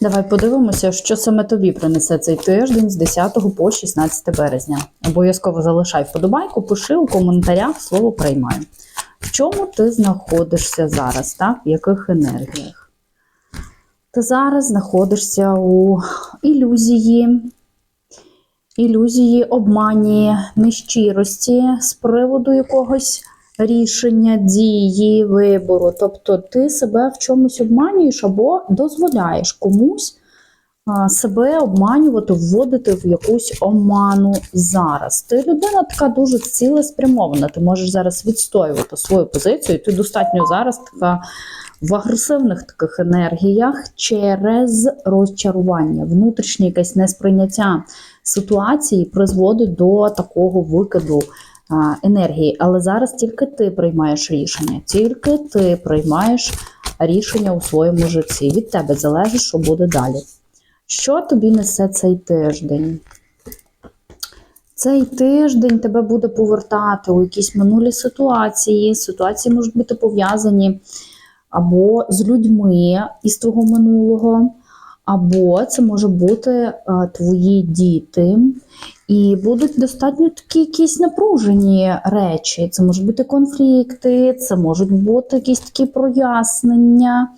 Давай подивимося, що саме тобі принесе цей тиждень з 10 по 16 березня. Обов'язково залишай вподобайку, пиши у коментарях слово приймаю. В чому ти знаходишся зараз, так? В яких енергіях? Ти зараз знаходишся у ілюзії, ілюзії, обмані, нещирості з приводу якогось рішення, дії, вибору. Тобто ти себе в чомусь обманюєш або дозволяєш комусь себе обманювати, вводити в якусь оману зараз. Ти людина така дуже цілеспрямована. Ти можеш зараз відстоювати свою позицію. Ти достатньо зараз така в агресивних таких енергіях через розчарування, внутрішнє якесь несприйняття ситуації призводить до такого викиду енергії. Але зараз тільки ти приймаєш рішення, тільки ти приймаєш рішення у своєму житті. Від тебе залежить, що буде далі. Що тобі несе цей тиждень? Цей тиждень тебе буде повертати у якісь минулі ситуації. Ситуації можуть бути пов'язані або з людьми із твого минулого, або це може бути твої діти. І будуть достатньо такі якісь напружені речі. Це можуть бути конфлікти, це можуть бути якісь такі прояснення,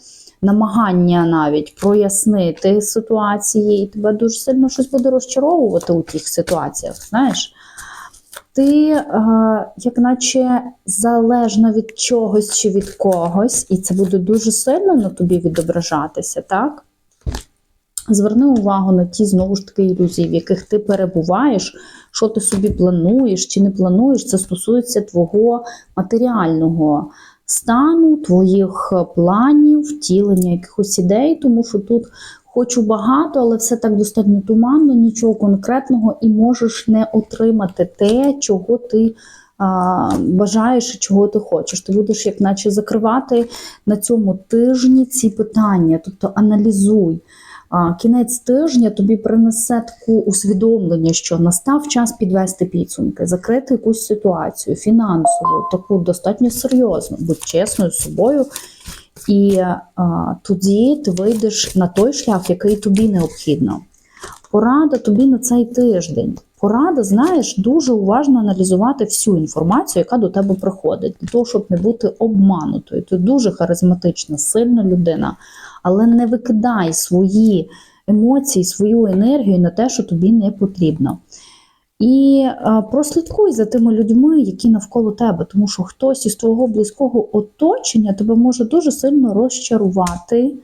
намагання навіть прояснити ситуації, і тебе дуже сильно щось буде розчаровувати у тих ситуаціях. Знаєш? Ти, е, як наче залежна від чогось чи від когось, і це буде дуже сильно на тобі відображатися, так? Зверни увагу на ті знову ж таки ілюзії, в яких ти перебуваєш, що ти собі плануєш чи не плануєш. Це стосується твого матеріального стану, твоїх планів, втілення якихось ідей, тому що тут хочу багато, але все так достатньо туманно, нічого конкретного, і можеш не отримати те, чого ти. а, Бажаєш чого ти хочеш. Ти будеш, як наче, закривати на цьому тижні ці питання, тобто аналізуй. Кінець тижня тобі принесе таку усвідомлення, що настав час підвести підсумки, закрити якусь ситуацію фінансову, таку достатньо серйозну, будь чесною з собою. І а, тоді ти вийдеш на той шлях, який тобі необхідно. Порада тобі на цей тиждень. Порада, знаєш, дуже уважно аналізувати всю інформацію, яка до тебе приходить, для того, щоб не бути обманутою. Ти дуже харизматична, сильна людина, але не викидай свої емоції, свою енергію на те, що тобі не потрібно. І е, прослідкуй за тими людьми, які навколо тебе, тому що хтось із твого близького оточення тебе може дуже сильно розчарувати,